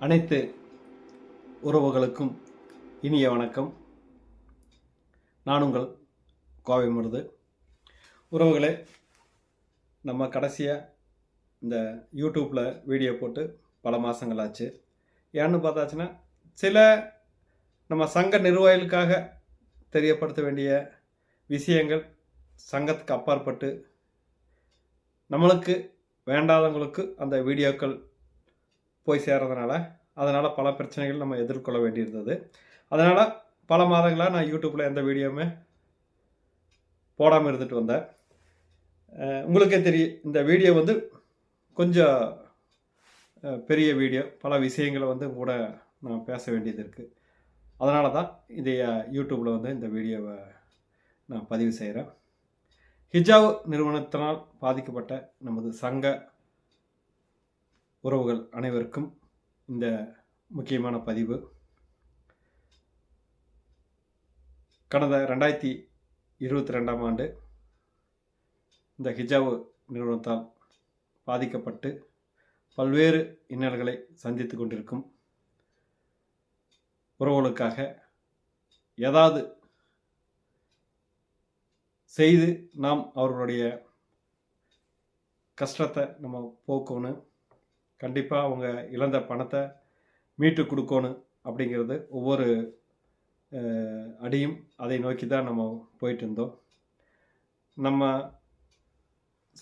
அனைத்து உறவுகளுக்கும் இனிய வணக்கம். நான் உங்கள் கோவை மருது. உறவுகளே நம்ம கடைசியாக இந்த யூடியூப்பில் வீடியோ போட்டு பல மாதங்கள் ஆச்சு ஏன்னு பார்த்தாச்சுன்னா சில நம்ம சங்க நிர்வாகிகளுக்காக தெரியப்படுத்த வேண்டிய விஷயங்கள் சங்கத்துக்கு அப்பாற்பட்டு நம்மளுக்கு வேண்டாதவங்களுக்கு அந்த வீடியோக்கள் போய் சேர்றதுனால அதனால் பல பிரச்சனைகள் நம்ம எதிர்கொள்ள வேண்டியிருந்தது. அதனால் பல மாதங்களாக நான் யூடியூப்பில் எந்த வீடியோவுமே போடாமல் இருந்துட்டு வந்தேன். உங்களுக்கே தெரியும் இந்த வீடியோ வந்து கொஞ்சம் பெரிய வீடியோ பல விஷயங்களை வந்து கூட நான் பேச வேண்டியது இருக்குது அதனால தான் இதை யூடியூப்பில் வந்து இந்த வீடியோவை நான் பதிவு செய்கிறேன் ஹிஜாவ் நிறுவனத்தினால் பாதிக்கப்பட்ட நமது சங்க உறவுகள் அனைவருக்கும் இந்த முக்கியமான பதிவு. கடந்த ரெண்டாயிரத்தி இருபத்தி ரெண்டாம் ஆண்டு இந்த ஹிஜாவு நிறுவனத்தால் பாதிக்கப்பட்டு பல்வேறு இன்னல்களை சந்தித்து கொண்டிருக்கும் உறவுகளுக்காக ஏதாவது செய்து நாம் அவர்களுடைய கஷ்டத்தை நம்ம போக்கணும். கண்டிப்பாக அவங்க இழந்த பணத்தை மீட்டு கொடுக்கணும் அப்படிங்கிறது ஒவ்வொரு அடியும் அதை நோக்கி தான் நம்ம போயிட்டு இருந்தோம். நம்ம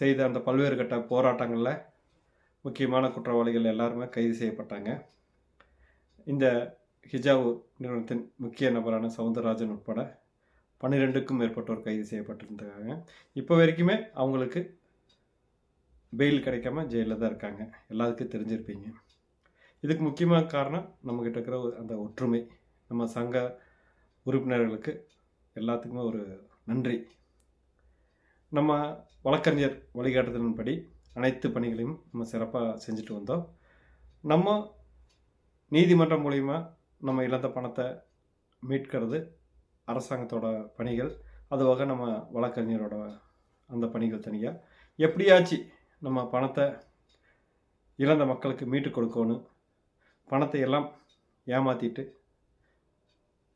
செய்த அந்த பல்வேறு கட்ட போராட்டங்களில் முக்கியமான குற்றவாளிகள் எல்லாருமே கைது செய்யப்பட்டாங்க. இந்த ஹிஜாவு நிறுவனத்தின் முக்கிய நபரான சவுந்தரராஜன் உட்பட பன்னிரெண்டுக்கும் மேற்பட்டோர் கைது செய்யப்பட்டிருந்தாங்க. இப்போ வரைக்குமே அவங்களுக்கு பெயில் கிடைக்காம ஜெயிலில் தான் இருக்காங்க. எல்லாத்துக்கும் தெரிஞ்சிருப்பீங்க. இதுக்கு முக்கியமான காரணம் நம்மக்கிட்ட இருக்கிற ஒரு அந்த ஒற்றுமை. நம்ம சங்க உறுப்பினர்களுக்கு எல்லாத்துக்குமே ஒரு நன்றி. நம்ம வழக்கறிஞர் வழிகாட்டுதலின்படி அனைத்து பணிகளையும் நம்ம சிறப்பாக செஞ்சுட்டு வந்தோம். நம்ம நீதிமன்றம் மூலிமா நம்ம இழந்த பணத்தை மீட்கிறது அரசாங்கத்தோட பணிகள். அதுவாக நம்ம வழக்கறிஞரோட அந்த பணிகள் தனியாக எப்படியாச்சு நம்ம பணத்தை இழந்த மக்களுக்கு மீட்டு கொடுக்கணும். பணத்தை எல்லாம் ஏமாற்றிட்டு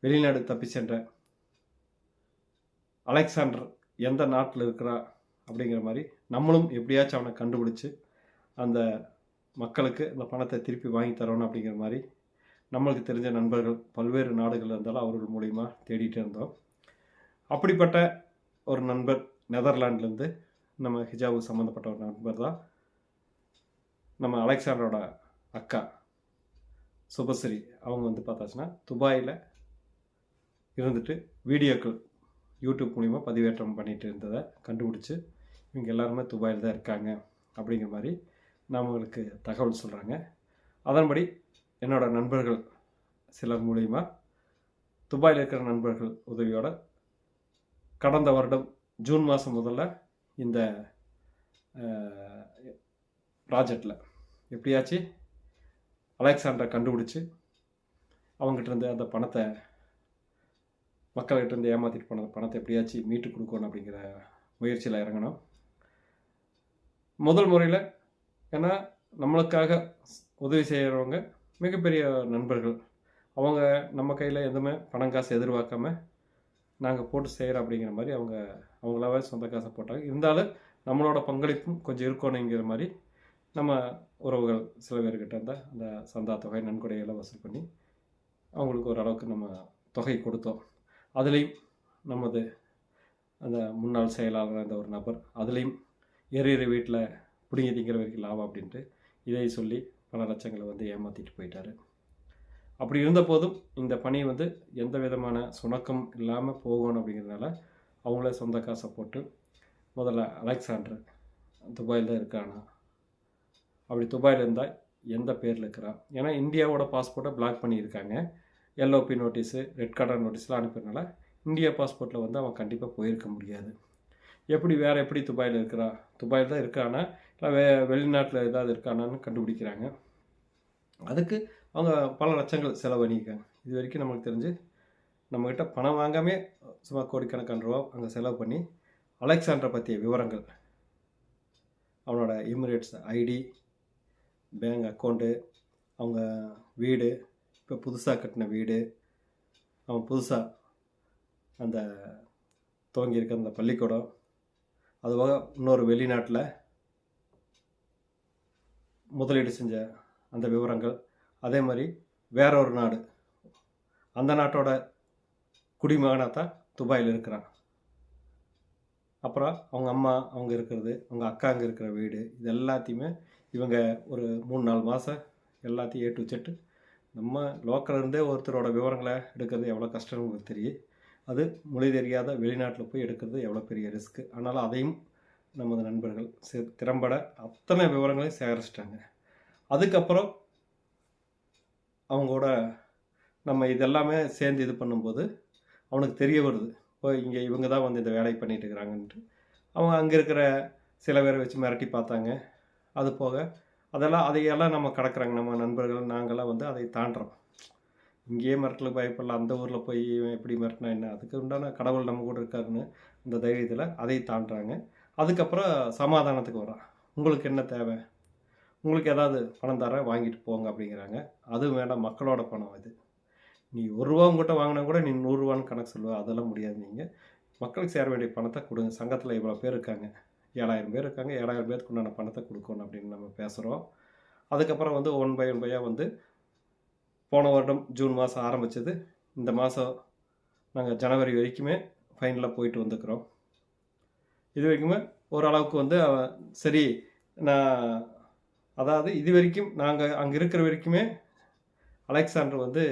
வெளிநாடு தப்பி சென்ற அலெக்சாண்டர் எந்த நாட்டில் இருக்கிறா அப்படிங்கிற மாதிரி நம்மளும் எப்படியாச்சும் அவனை கண்டுபிடிச்சி அந்த மக்களுக்கு அந்த பணத்தை திருப்பி வாங்கி தரணும் அப்படிங்கிற மாதிரி நம்மளுக்கு தெரிஞ்ச நண்பர்கள் பல்வேறு நாடுகளில் இருந்தாலும் அவர்கள் மூலிமா தேடிட்டு இருந்தோம். அப்படிப்பட்ட ஒரு நண்பர் நெதர்லாண்ட்லேருந்து நம்ம ஹிஜாபு சம்மந்தப்பட்ட ஒரு நண்பர் தான். நம்ம அலெக்சாண்டரோட அக்கா சுபஸ்ரீ அவங்க வந்து பார்த்தாச்சுன்னா துபாயில் இருந்துட்டு வீடியோக்கள் யூடியூப் மூலிமா பதிவேற்றம் பண்ணிகிட்டு இருந்ததை கண்டுபிடிச்சி இவங்க எல்லாருமே துபாயில் தான் இருக்காங்க அப்படிங்கிற மாதிரி நம்மளுக்கு தகவல் சொல்கிறாங்க அதன்படி என்னோட நண்பர்கள் சிலர் மூலிமா துபாயில் இருக்கிற நண்பர்கள் உதவியோட கடந்த வருடம் ஜூன் மாதம் முதல்ல இந்த ப்ராஜெக்டில் எப்படியாச்சு அலெக்சாண்டரை கண்டுபிடிச்சி அவங்ககிட்ட இருந்து அந்த பணத்தை மக்கள்கிட்ட இருந்து ஏமாற்றிட்டு போன பணத்தை எப்படியாச்சும் மீட்டு கொடுக்கணும் அப்படிங்கிற முயற்சியில் இறங்கணும் முதல் முறையில் ஏன்னா நம்மளுக்காக உதவி செய்கிறவங்க மிகப்பெரிய நண்பர்கள். அவங்க நம்ம கையில் எதுவுமே பணம் காசு எதிர்பார்க்காம நாங்கள் போட்டு செய்கிறோம் அப்படிங்கிற மாதிரி அவங்க அவங்களாவே சொந்த காசை போட்டாங்க. இருந்தாலும் நம்மளோட பங்களிப்பும் கொஞ்சம் இருக்கணுங்கிற மாதிரி நம்ம உறவுகள் சில பேர்கிட்ட இருந்தால் அந்த சந்தா தொகை நன்கொடையெல்லாம் வசூல் பண்ணி அவங்களுக்கு ஓரளவுக்கு நம்ம தொகை கொடுத்தோம். அதுலேயும் நமது அந்த முன்னாள் செயலாளர் அந்த ஒரு நபர் அதுலேயும் எறிகிற வீட்டில் பிடிங்கி திங்கிற வரைக்கும் லாபம் அப்படின்ட்டு இதை சொல்லி பல லட்சங்களை வந்து ஏமாற்றிட்டு போயிட்டாரு. அப்படி இருந்த போதும் இந்த பணி வந்து எந்த விதமான சுணக்கம் இல்லாமல் போகணும் அப்படிங்கிறதுனால அவங்களே சொந்த காசை போட்டு முதல்ல அலெக்சாண்டர் துபாயில் தான் இருக்கானா? அப்படி துபாயில் இருந்தால் எந்த பேரில் இருக்கிறான் ஏன்னா இந்தியாவோட பாஸ்போர்ட்டை பிளாக் பண்ணியிருக்காங்க. எல்ஓபி நோட்டீஸு ரெட் கார்டர் நோட்டீஸ்லாம் அனுப்பினால இந்தியா பாஸ்போர்ட்டில் வந்து அவன் கண்டிப்பாக போயிருக்க முடியாது. எப்படி வேறு எப்படி துபாயில் இருக்கிறா? துபாயில் தான் இருக்கானா? இல்லை வே வெளிநாட்டில் ஏதாவது இருக்கானான்னு கண்டுபிடிக்கிறாங்க. அதுக்கு அவங்க பல லட்சங்கள் செலவு பண்ணியிருக்காங்க இது வரைக்கும் நமக்கு தெரிஞ்சு நம்மக்கிட்ட பணம் வாங்காமே சும்மா கோடிக்கணக்கான ரூபா அங்கே செலவு பண்ணி அலெக்சாண்டரை பற்றிய விவரங்கள். அவனோட இமிரேட்ஸ் ஐடி பேங்க் அக்கௌண்ட்டு அவங்க வீடு இப்போ புதுசாக கட்டின வீடு அவன் புதுசாக அந்த துவங்கியிருக்க அந்த பள்ளிக்கூடம் அதுவாக இன்னொரு வெளிநாட்டில் முதலீடு செஞ்ச அந்த விவரங்கள். அதே மாதிரி வேற ஒரு நாடு. அந்த நாட்டோட குடிமகனாக தான் துபாயில் இருக்கிறான். அப்புறம் அவங்க அம்மா அவங்க இருக்கிறது அவங்க அக்கா அங்கே இருக்கிற வீடு இது எல்லாத்தையுமே இவங்க ஒரு மூணு நாலு மாதம் எல்லாத்தையும் ஏற்று வச்சுட்டு நம்ம லோக்கல்ல இருந்தே ஒருத்தரோட விவரங்களை எடுக்கிறது எவ்வளோ கஷ்டம்னு உங்களுக்கு தெரியும். அது மொழி தெரியாத வெளிநாட்டில் போய் எடுக்கிறது எவ்வளோ பெரிய ரிஸ்க்கு ஆனாலும் அதையும் நமது நண்பர்கள் திறம்பட அத்தனை விவரங்களையும் சேகரிச்சிட்டாங்க. அதுக்கப்புறம் அவங்களோட நம்ம இதெல்லாமே சேர்ந்து இது பண்ணும்போது அவனுக்கு தெரிய வருது. ஓ இங்கே இவங்க தான் வந்து இந்த வேலையை பண்ணிகிட்டு இருக்கிறாங்கன்ட்டு. அவங்க அங்கே இருக்கிற சில பேரை வச்சு மிரட்டி பார்த்தாங்க. அது போக அதெல்லாம் அதையெல்லாம் நம்ம கடக்குறாங்க. நம்ம நண்பர்கள் நாங்கள்லாம் வந்து அதை தாண்டுறோம். இங்கேயே மிரட்டலுக்கு பயப்படலாம் அந்த ஊரில் போய் இவன் எப்படி மிரட்டினா என்ன? அதுக்கு உண்டான கடவுள் நம்ம கூட இருக்காருன்னு அந்த தைரியத்தில் அதை தாண்டுறாங்க. அதுக்கப்புறம் சமாதானத்துக்கு வரான் உங்களுக்கு என்ன தேவை? உங்களுக்கு ஏதாவது பணம் தரேன் வாங்கிட்டு போங்க அப்படிங்கிறாங்க. அதுவும் வேண்டாம் மக்களோட பணம் இது. நீ ஒரு ரூபா உங்கள்கிட்ட வாங்கினா கூட நீ நூறுரூவான்னு கணக்கு சொல்லுவ. அதெல்லாம் முடியாது நீங்கள் மக்களுக்கு சேர வேண்டிய பணத்தை கொடுங்க. சங்கத்தில் இவ்வளோ பேர் இருக்காங்க. ஏழாயிரம் பேர் இருக்காங்க. ஏழாயிரம் பேருக்கு உண்டான பணத்தை கொடுக்கணும் அப்படின்னு நம்ம பேசுகிறோம் அதுக்கப்புறம் வந்து ஒன் பை ஒன் பையாக வந்து போன வருடம் ஜூன் மாதம் ஆரம்பித்தது இந்த மாதம் நாங்கள் ஜனவரி வரைக்குமே ஃபைனலாக போயிட்டு வந்துக்கிறோம். இது வரைக்குமே ஓரளவுக்கு வந்து சரி நான் அதாவது இது வரைக்கும் நாங்கள் அங்கே இருக்கிற வரைக்குமே அலெக்சாண்டர் வந்து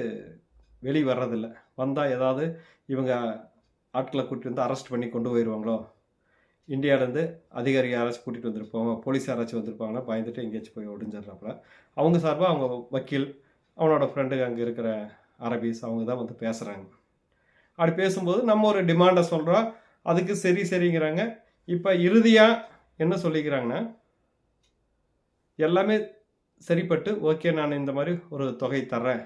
வெளியே வர்றதில்ல வந்தால் ஏதாவது இவங்க ஆட்களை கூட்டிட்டு வந்து அரெஸ்ட் பண்ணி கொண்டு போயிடுவாங்களோ இந்தியாவிலேருந்து அதிகாரி யாராச்சும் கூட்டிகிட்டு வந்திருப்பாங்க போலீஸ் யாராச்சும் வந்திருப்பாங்கன்னா பயந்துட்டு எங்கேயாச்சும் போய் ஒடிஞ்சிடுறாப்புல. அவங்க சார்பாக அவங்க வக்கீல் அவனோட ஃப்ரெண்டு அங்கே இருக்கிற அரபிஸ் அவங்க தான் வந்து பேசுகிறாங்க அப்படி பேசும்போது நம்ம ஒரு டிமாண்டை சொல்கிறோம் அதுக்கு சரி சரிங்கிறாங்க. இப்போ இறுதியாக என்ன சொல்லிக்கிறாங்கன்னா எல்லாமே சரிப்பட்டு ஓகே நான் இந்த மாதிரி ஒரு தொகை தர்றேன்.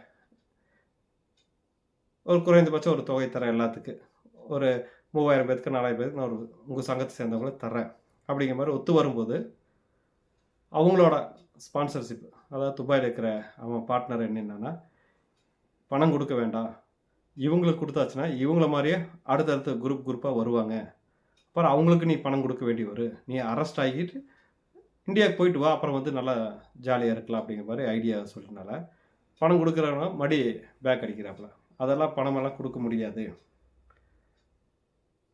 ஒரு குறைந்தபட்சம் ஒரு தொகை தரேன் எல்லாத்துக்கு. ஒரு மூவாயிரம் பேருக்கு நாலாயிரம் பேருக்கு நான் ஒரு உங்கள் சங்கத்தை சேர்ந்தவங்களை தரேன் அப்படிங்கிற மாதிரி ஒத்து வரும்போது அவங்களோட ஸ்பான்சர்ஷிப் அதாவது துபாயில் இருக்கிற அவன் பார்ட்னர் என்னென்னா பணம் கொடுக்க வேண்டாம். இவங்களுக்கு கொடுத்தாச்சுன்னா இவங்கள மாதிரியே அடுத்தடுத்த குரூப் குரூப்பாக வருவாங்க. அப்புறம் அவங்களுக்கு நீ பணம் கொடுக்க வேண்டி வரும் நீ அரெஸ்ட் ஆகிட்டு இந்தியாவுக்கு போயிட்டு வா. அப்புறம் வந்து நல்லா ஜாலியாக இருக்கலாம் அப்படிங்கிற மாதிரி ஐடியா சொல்லினால பணம் கொடுக்குறவங்க மடி பேக் அடிக்கிறாப்புல. அதெல்லாம் பணமெல்லாம் கொடுக்க முடியாது.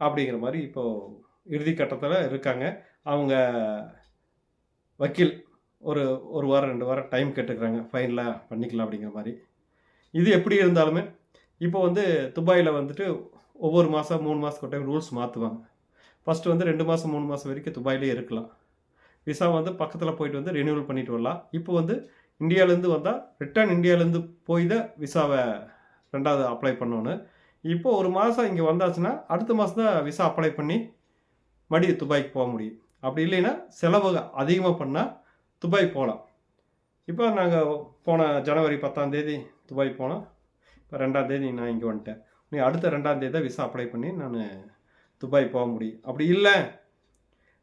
அப்படிங்கிற மாதிரி இப்போது இறுதி கட்டத்தில் இருக்காங்க. அவங்க வக்கீல் ஒரு ஒரு வாரம் ரெண்டு வாரம் டைம் கேட்டுக்கிறாங்க. ஃபைனலாக பண்ணிக்கலாம் அப்படிங்கிற மாதிரி. இது எப்படி இருந்தாலுமே இப்போ வந்து துபாயில் வந்துட்டு ஒவ்வொரு மாதம் மூணு மாதத்துக்கு டைம் ரூல்ஸ் மாற்றுவாங்க ஃபஸ்ட்டு வந்து ரெண்டு மாதம் மூணு மாதம் வரைக்கும் துபாயிலே இருக்கலாம். விசா வந்து பக்கத்தில் போயிட்டு வந்து ரெனியூவல் பண்ணிட்டு வரலாம். இப்போ வந்து இந்தியாவிலேருந்து வந்தால் ரிட்டர்ன் இந்தியாவிலேருந்து போய் தான் விசாவை ரெண்டாவது அப்ளை பண்ணணும் இப்போ ஒரு மாதம் இங்கே வந்தாச்சுன்னா அடுத்த மாதம் தான் விசா அப்ளை பண்ணி மடி துபாய்க்கு போக முடியும். அப்படி இல்லைன்னா செலவு அதிகமாக பண்ணால் துபாய் போகலாம். இப்போ நாங்கள் போன ஜனவரி பத்தாம் தேதி துபாய் போனோம். இப்போ ரெண்டாம் தேதி நான் இங்கே வந்துட்டேன். நீ அடுத்த ரெண்டாம் தேதி தான் விசா அப்ளை பண்ணி நான் துபாய் போக முடியும். அப்படி இல்லை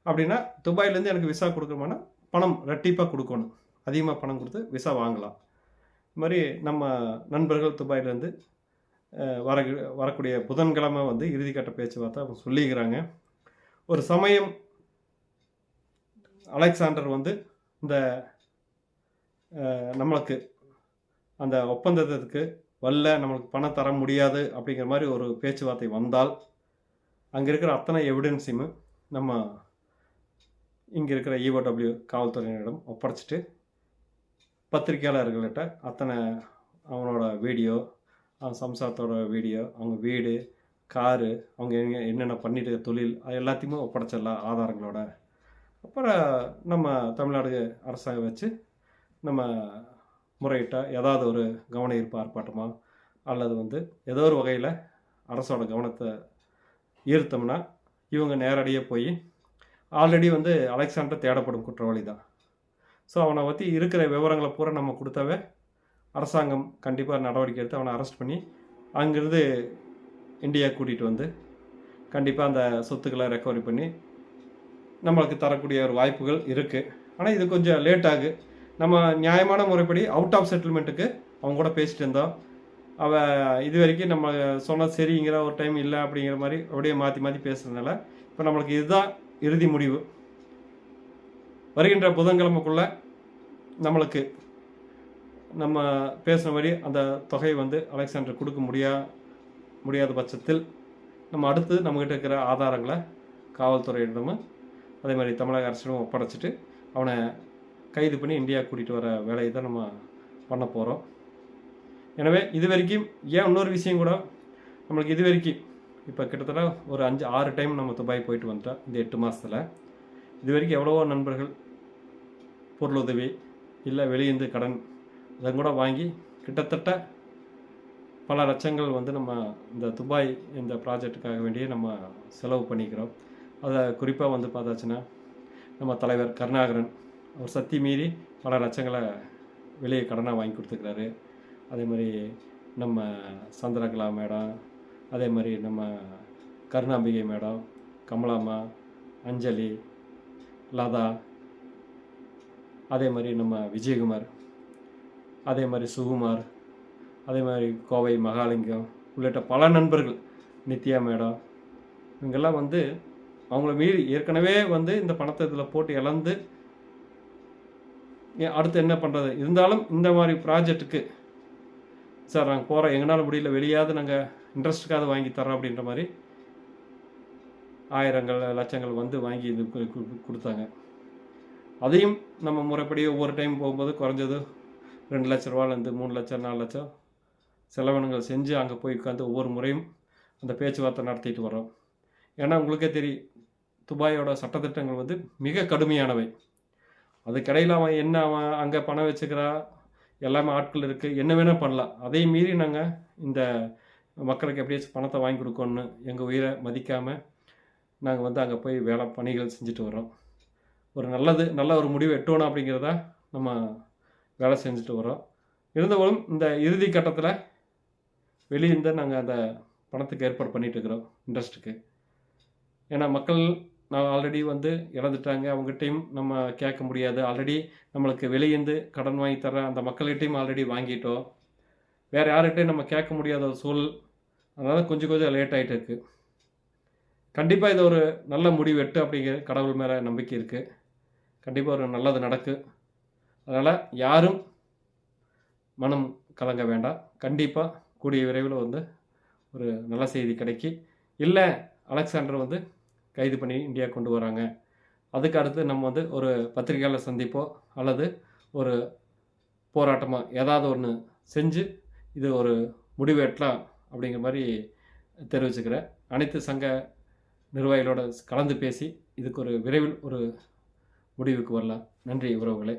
அப்படின்னா துபாயிலேருந்து எனக்கு விசா கொடுக்கணுமானா பணம் ரெட்டிப்பாக கொடுக்கணும். அதிகமாக பணம் கொடுத்து விசா வாங்கலாம். இது மாதிரி நம்ம நண்பர்கள் துபாயிலேருந்து வர வரக்கூடிய புதன்கிழமை வந்து இறுதிக்கட்ட பேச்சுவார்த்தை அவங்க சொல்லிக்கிறாங்க. ஒரு சமயம் அலெக்சாண்டர் வந்து இந்த நம்மளுக்கு அந்த ஒப்பந்தத்துக்கு வரல நம்மளுக்கு பணம் தர முடியாது அப்படிங்கிற மாதிரி ஒரு பேச்சுவார்த்தை வந்தால் அங்கே இருக்கிற அத்தனை எவிடன்ஸையும் நம்ம இங்கே இருக்கிற இஓடபிள்யூ காவல்துறையினரிடம் ஒப்படைச்சிட்டு பத்திரிக்கையாளர்கள்கிட்ட அத்தனை அவனோட வீடியோ அவன் சம்சாரத்தோட வீடியோ அவங்க வீடு காரு அவங்க எங்கே என்னென்ன பண்ணிட்டு இருக்க தொழில் அது எல்லாத்தையுமே ஒப்படைச்சிடலாம் ஆதாரங்களோட. அப்புறம் நம்ம தமிழ்நாடு அரசாங்கம் வச்சு நம்ம முறையிட்டால் ஏதாவது ஒரு கவன ஈர்ப்பு ஆர்ப்பாட்டமாக அல்லது வந்து ஏதோ ஒரு வகையில் அரசோட கவனத்தை ஈர்த்தோம்னா இவங்க நேரடியாக போய் ஆல்ரெடி வந்து அலெக்சாண்டர் தேடப்படும் குற்றவாளி தான். ஸோ அவனை பற்றி இருக்கிற விவரங்களை பூரா நம்ம கொடுத்தாவே அரசாங்கம் கண்டிப்பாக நடவடிக்கை எடுத்து அவனை அரெஸ்ட் பண்ணி அங்கேருந்து இந்தியா கூட்டிகிட்டு வந்து கண்டிப்பாக அந்த சொத்துக்களை ரெக்கவரி பண்ணி நம்மளுக்கு தரக்கூடிய ஒரு வாய்ப்புகள் இருக்குது ஆனால் இது கொஞ்சம் லேட் ஆகு. நம்ம நியாயமான முறைப்படி அவுட் ஆஃப் செட்டில்மெண்ட்டுக்கு அவங்க கூட பேசிட்டு இருந்தோம். அவள் இது வரைக்கும் நம்ம சொன்ன சரிங்கிற ஒரு டைம் இல்லை அப்படிங்கிற மாதிரி அப்படியே மாற்றி மாற்றி பேசுறதுனால இப்போ நம்மளுக்கு இதுதான் இறுதி முடிவு. வருகின்ற புதன்கிழமைக்குள்ள நம்மளுக்கு நம்ம பேசினபடி அந்த தொகையை வந்து அலெக்சாண்டர் கொடுக்க முடியா முடியாத பட்சத்தில் நம்ம அடுத்து நம்மக்கிட்ட இருக்கிற ஆதாரங்களை காவல்துறையிடமும் அதே மாதிரி தமிழக அரசிடம் ஒப்படைச்சிட்டு அவனை கைது பண்ணி இந்தியா கூட்டிகிட்டு வர வேலையை தான் நம்ம பண்ண போகிறோம் எனவே இது வரைக்கும் ஏன் இன்னொரு விஷயம் கூட நம்மளுக்கு இது வரைக்கும் இப்போ கிட்டத்தட்ட ஒரு அஞ்சு ஆறு டைம் நம்ம துபாய் போயிட்டு வந்துட்டோம் இந்த எட்டு மாதத்தில் இது வரைக்கும் எவ்வளவோ நண்பர்கள் பொருளுதவி இல்லை வெளியேந்து கடன் அதை கூட வாங்கி கிட்டத்தட்ட பல லட்சங்கள் வந்து நம்ம இந்த துபாய் இந்த ப்ராஜெக்ட்டுக்காக வேண்டியே நம்ம செலவு பண்ணிக்கிறோம். அதை குறிப்பாக வந்து பார்த்தாச்சுன்னா நம்ம தலைவர் கருணாகரன் அவர் சக்தி மீறி பல லட்சங்களை வெளியே கடனாக வாங்கி கொடுத்துருக்காரு அதே மாதிரி நம்ம சந்திரகலா மேடம் அதே மாதிரி நம்ம கருணாம்பிகை மேடம் கமலாம்மா அஞ்சலி லதா அதே மாதிரி நம்ம விஜயகுமார் அதே மாதிரி சுகுமார் அதே மாதிரி கோவை மகாலிங்கம் உள்ளிட்ட பல நண்பர்கள் நித்யா மேடம் இவங்கெல்லாம் வந்து அவங்கள மீறி ஏற்கனவே வந்து இந்த பணத்தை இதில் போட்டு இழந்து அடுத்து என்ன பண்ணுறது இருந்தாலும் இந்த மாதிரி ப்ராஜெக்ட்டுக்கு சார் நாங்கள் போகிறோம் எங்களால் முடியல. வெளியாவது நாங்கள் இன்ட்ரெஸ்ட்டுக்காவது வாங்கி தரோம் அப்படின்ற மாதிரி ஆயிரங்கள் லட்சங்கள் வந்து வாங்கி இது கொடுத்தாங்க. அதையும் நம்ம முறைப்படி ஒவ்வொரு டைம் போகும்போது குறைஞ்சது ரெண்டு லட்ச ரூபாலேருந்து மூணு லட்சம் நாலு லட்சம் செலவினங்கள் செஞ்சு அங்கே போய் உட்காந்து ஒவ்வொரு முறையும் அந்த பேச்சுவார்த்தை நடத்திட்டு வரோம் ஏன்னா உங்களுக்கே தெரியும் துபாயோட சட்டத்திட்டங்கள் வந்து மிக கடுமையானவை. அதுக்கிடையில் அவன் என்ன அவன் அங்கே பணம் வச்சுக்கிறா எல்லாமே ஆட்கள் இருக்குது என்ன வேணால் பண்ணலாம். அதையும் மீறி நாங்கள் இந்த மக்களுக்கு எப்படியாச்சும் பணத்தை வாங்கி கொடுக்கணும்னு எங்கள் உயிரை மதிக்காமல் நாங்கள் வந்து அங்கே போய் வேலை பணிகள் செஞ்சுட்டு வரோம் ஒரு நல்லது நல்ல ஒரு முடிவு எட்டணும் அப்படிங்கிறத நம்ம வேலை செஞ்சுட்டு வரோம் இருந்தபோதும் இந்த இறுதி கட்டத்தில் வெளியிருந்து நாங்கள் அந்த பணத்துக்கு ஏற்பாடு பண்ணிகிட்டு இருக்கிறோம் இன்ட்ரெஸ்ட்டுக்கு ஏன்னா மக்கள் நான் ஆல்ரெடி வந்து இழந்துட்டாங்க அவங்ககிட்டையும் நம்ம கேட்க முடியாது. ஆல்ரெடி நம்மளுக்கு வெளியேந்து கடன் வாங்கி தர அந்த மக்கள்கிட்டையும் ஆல்ரெடி வாங்கிட்டோம். வேறு யார்கிட்டையும் நம்ம கேட்க முடியாத ஒரு சூழல். அதனால் கொஞ்சம் கொஞ்சம் லேட் ஆகிட்டு இருக்குது கண்டிப்பாக இது ஒரு நல்ல முடிவு எட்டு அப்படிங்கிற கடவுள் மேலே நம்பிக்கை இருக்குது கண்டிப்பாக ஒரு நல்லது நடக்கு. அதனால் யாரும் மனம் கலங்க வேண்டாம். கண்டிப்பாக கூடிய விரைவில் வந்து ஒரு நல்ல செய்தி கிடைக்கி. இல்லை அலெக்சாண்டர் வந்து கைது பண்ணி இந்தியா கொண்டு வராங்க. அதுக்கு அடுத்து நம்ம வந்து ஒரு பத்திரிகையாளர் சந்திப்போ அல்லது ஒரு போராட்டமாக ஏதாவது ஒன்று செஞ்சு இது ஒரு முடிவு எட்டலாம் அப்படிங்கிற மாதிரி தெரிவிச்சுக்கிறேன். அனைத்து சங்க நிர்வாகிகளோட கலந்து பேசி இதுக்கு ஒரு விரைவில் ஒரு முடிவுக்கு வரலாம். நன்றி உறவுகளே.